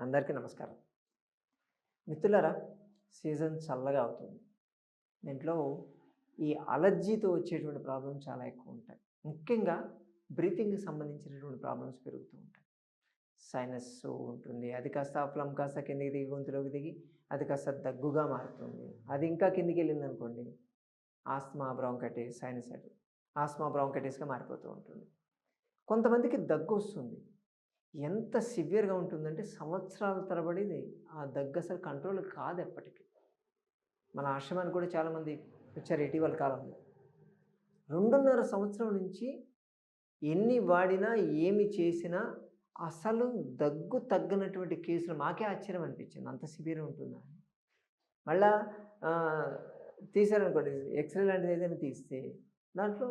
అందరికీ నమస్కారం. మిత్రులరా సీజన్ చల్లగా అవుతుంది. దీంట్లో ఈ అలర్జీతో వచ్చేటువంటి ప్రాబ్లమ్స్ చాలా ఎక్కువ ఉంటాయి. ముఖ్యంగా బ్రీతింగ్కి సంబంధించినటువంటి ప్రాబ్లమ్స్ పెరుగుతూ ఉంటాయి. సైనస్ ఉంటుంది అది కాస్త ఫ్లం కాస్త కిందికి దిగి గొంతులోకి దిగి అది కాస్త దగ్గుగా మారుతుంది. అది ఇంకా కిందికి వెళ్ళింది అనుకోండి ఆస్మా సైనస్ సైనసైటిస్ ఆస్మా బ్రాంకైటిస్గా మారిపోతూ ఉంటుంది. కొంతమందికి దగ్గు వస్తుంది. ఎంత సివియర్గా ఉంటుందంటే సంవత్సరాల తరబడి ఆ దగ్గు అసలు కంట్రోల్ కాదు ఎప్పటికీ. మన ఆశ్రమానికి కూడా చాలామంది వచ్చారు ఇటీవల కాలంలో. రెండున్నర సంవత్సరం నుంచి ఎన్ని వాడినా ఏమి చేసినా అసలు దగ్గు తగ్గినటువంటి కేసులు మాకే ఆశ్చర్యం అనిపించింది. అంత సివియర్ ఉంటుందా అని. మళ్ళా తీసారనుకోండి తీశారనుకోండి ఎక్స్రే లాంటిది ఏదైనా తీస్తే దాంట్లో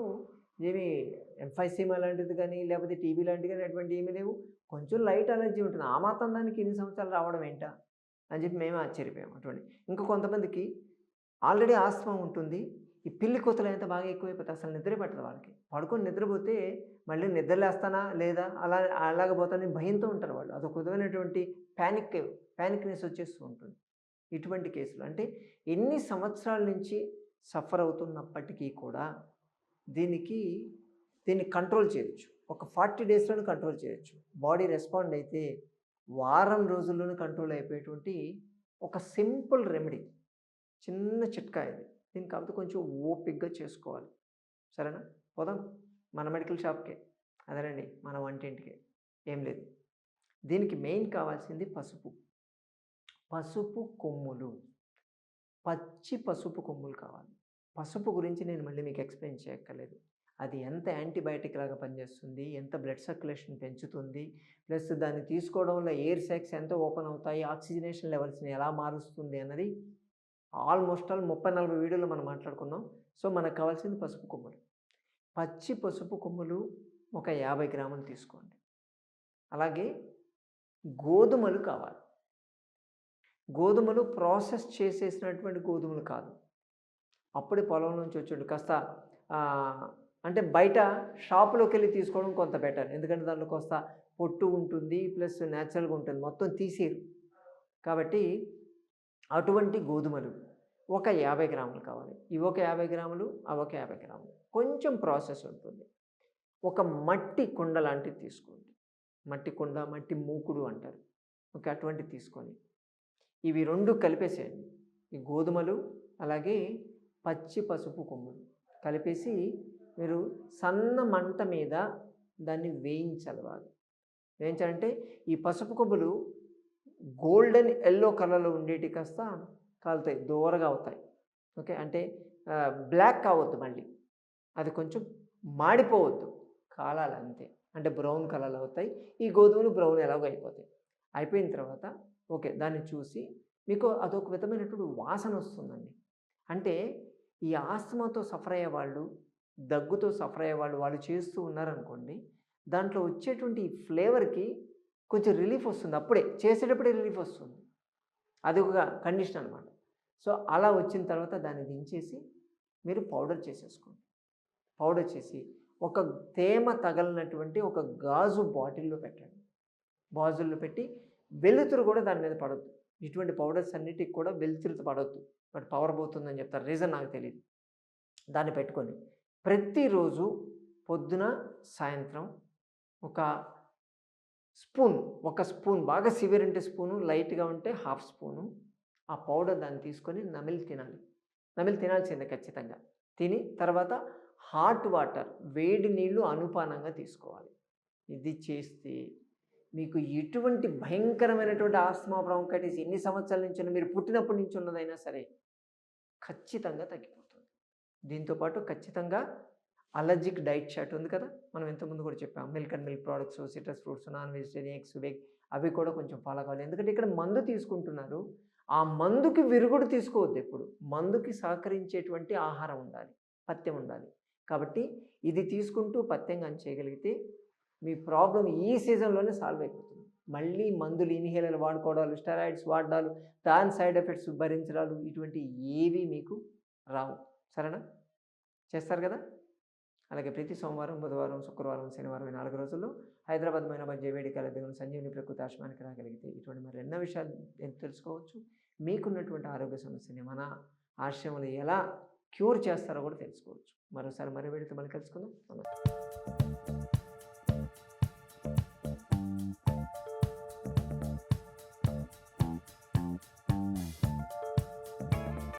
ఏమి ఎంఫైసీమా లాంటిది కానీ లేకపోతే టీబీ లాంటివి కానీ అటువంటి ఏమీ లేవు. కొంచెం లైట్ అలర్జీ ఉంటుంది. ఆ మాత్రం దానికి ఎన్ని సంవత్సరాలు రావడం ఏంటా? అని చెప్పి మేము ఆశ్చర్యపోయాము అటువంటి. ఇంకా కొంతమందికి ఆల్రెడీ ఆస్తమా ఉంటుంది. ఈ పిల్లి కోతలు ఎంత బాగా ఎక్కువైపోతే అసలు నిద్ర పట్టదు వాళ్ళకి. పడుకొని నిద్రపోతే మళ్ళీ నిద్రలేస్తానా లేదా? అలా అలాగ పోతానని భయంతో ఉంటారు వాళ్ళు. అదొక విధమైనటువంటి ప్యానిక్ ప్యానిక్నెస్ వచ్చేస్తూ ఉంటుంది. ఇటువంటి కేసులు. అంటే ఎన్ని సంవత్సరాల నుంచి సఫర్ అవుతున్నప్పటికీ కూడా దీనికి దీన్ని కంట్రోల్ చేయొచ్చు. ఒక ఫార్టీ డేస్లోనే కంట్రోల్ చేయొచ్చు. బాడీ రెస్పాండ్ అయితే వారం రోజుల్లోనే కంట్రోల్ అయిపోయేటువంటి ఒక సింపుల్ రెమెడీ చిన్న చిట్కా ఇది. దీన్ని కాకపోతే కొంచెం ఓపిక్గా చేసుకోవాలి. సరేనా? పోదాం. మన మెడికల్ షాప్కే అదేనండి మన వంటింటికే. ఏం లేదు. దీనికి మెయిన్ కావాల్సింది పసుపు. పసుపు కొమ్ములు. పచ్చి పసుపు కొమ్ములు కావాలి. పసుపు గురించి నేను మళ్ళీ మీకు ఎక్స్ప్లెయిన్ చేయక్కర్లేదు. అది ఎంత యాంటీబయాటిక్ లాగా పనిచేస్తుంది ఎంత బ్లడ్ సర్క్యులేషన్ పెంచుతుంది ప్లస్ దాన్ని తీసుకోవడం వల్ల ఎయిర్ సాక్స్ ఎంత ఓపెన్ అవుతాయి ఆక్సిజనేషన్ లెవెల్స్ని ఎలా మారుస్తుంది అన్నది ఆల్మోస్ట్ ఆల్ ముప్పై నలభై వీడియోలో మనం మాట్లాడుకుందాం సో మనకు కావాల్సింది పసుపు కొమ్ములు. పచ్చి పసుపు కొమ్ములు ఒక యాభై గ్రాములు తీసుకోండి. అలాగే గోధుమలు కావాలి. గోధుమలు ప్రాసెస్ చేసేసినటువంటి గోధుమలు కాదు. అప్పుడే పొలం నుంచి వచ్చాడు కాస్త అంటే బయట షాపులోకి వెళ్ళి తీసుకోవడం కొంత బెటర్. ఎందుకంటే దాంట్లో కాస్త పొట్టు ఉంటుంది ప్లస్ న్యాచురల్గా ఉంటుంది. మొత్తం తీసేరు కాబట్టి అటువంటి గోధుమలు ఒక యాభై గ్రాములు కావాలి. ఇవి ఒక యాభై గ్రాములు అవి ఒక యాభై గ్రాములు. కొంచెం ప్రాసెస్ ఉంటుంది. ఒక మట్టి కుండ లాంటిది తీసుకోండి. మట్టి కుండ మట్టి మూకుడు అంటారు. ఒక అటువంటిది తీసుకొని ఇవి రెండు కలిపేసేయండి. ఈ గోధుమలు అలాగే పచ్చి పసుపు కొమ్ములు కలిపేసి మీరు సన్న మంట మీద దాన్ని వేయించలవాలి వేయించాలంటే ఈ పసుపు కొమ్ములు గోల్డెన్ ఎల్లో కలర్లో ఉండేటి కాస్త కాలుతాయి దూరగా అవుతాయి. ఓకే? అంటే బ్లాక్ కావద్దు మళ్ళీ. అది కొంచెం మాడిపోవద్దు. కాలాలు అంతే. అంటే బ్రౌన్ కలర్లో అవుతాయి. ఈ గోధుమలు బ్రౌన్ ఎలాగో అయిపోతాయి. అయిపోయిన తర్వాత ఓకే దాన్ని చూసి మీకు అదొక విధమైనటువంటి వాసన వస్తుందండి. అంటే ఈ ఆస్తమాతో సఫర్ అయ్యే వాళ్ళు దగ్గుతో సఫర్ అయ్యే వాళ్ళు వాళ్ళు చేస్తూ ఉన్నారనుకోండి దాంట్లో వచ్చేటువంటి ఈ ఫ్లేవర్కి కొంచెం రిలీఫ్ వస్తుంది. అప్పుడే చేసేటప్పుడే రిలీఫ్ వస్తుంది. అది ఒక కండిషన్ అనమాట సో అలా వచ్చిన తర్వాత దాన్ని దించేసి మీరు పౌడర్ చేసేసుకోండి. పౌడర్ చేసి ఒక తేమ తగలినటువంటి ఒక గాజు బాటిల్లో పెట్టండి. బాజుల్లో పెట్టి వెలుతురు కూడా దాని మీద పడద్దు. ఇటువంటి పౌడర్స్ అన్నిటికి కూడా వెలుతురుత పడవద్దు బట్ పవర్ పోతుందని చెప్తారు. రీజన్ నాకు తెలియదు దాన్ని పెట్టుకొని ప్రతిరోజు పొద్దున సాయంత్రం ఒక స్పూన్ ఒక స్పూన్ బాగా సివియర్ అంటే స్పూను లైట్గా ఉంటే హాఫ్ స్పూను ఆ పౌడర్ దాన్ని తీసుకొని నమిలి తినాలి. నమిలి తినాల్సిందే ఖచ్చితంగా. తిని తర్వాత హాట్ వాటర్ వేడి నీళ్ళు అనుపానంగా తీసుకోవాలి. ఇది చేస్తే మీకు ఎటువంటి భయంకరమైనటువంటి ఆస్తమా బ్రాంకైటిస్ ఎన్ని సంవత్సరాల నుంచి ఉన్న మీరు పుట్టినప్పటి నుంచి ఉన్నదైనా సరే ఖచ్చితంగా తగ్గిపోతుంది. దీంతోపాటు ఖచ్చితంగా అలర్జిక్ డైట్ చార్ట్ ఉంది కదా? మనం ఇంతకుముందు కూడా చెప్పాం. Milk and milk products citrus fruits non vegetarian eggs veg అవి కూడా కొంచెం ఫాలో కావాలి. ఎందుకంటే ఇక్కడ మందు తీసుకుంటున్నారు. ఆ మందుకి విరుగుడు తీసుకోవద్దు ఎప్పుడు. మందుకి సహకరించేటువంటి ఆహారం ఉండాలి. పథ్యం ఉండాలి. కాబట్టి ఇది తీసుకుంటూ పథ్యంగా చేయగలిగితే మీ ప్రాబ్లం ఈ సీజన్లోనే సాల్వ్ అయిపోతుంది. మళ్ళీ మందులు ఇన్హేలర్ వాడుకోవడాలు స్టెరాయిడ్స్ వాడడాలు దాని సైడ్ ఎఫెక్ట్స్ భరించడాలు ఇటువంటి ఏవి మీకు రావు. సరేనా? చేస్తారు కదా? అలాగే ప్రతి సోమవారం బుధవారం శుక్రవారం శనివారం నాలుగు రోజుల్లో హైదరాబాద్ మైన మధ్య వేడికల దగ్గర సంజీవని ప్రకృతి ఆశ్రమానికి రాగలిగితే ఇటువంటి మరి ఎన్నో విషయాలు నేను తెలుసుకోవచ్చు. మీకున్నటువంటి ఆరోగ్య సమస్యని మన ఆశ్రమంలో ఎలా క్యూర్ చేస్తారో కూడా తెలుసుకోవచ్చు. మరోసారి మరో వేడితో మళ్ళీ కలుసుకుందాం. నమస్తే.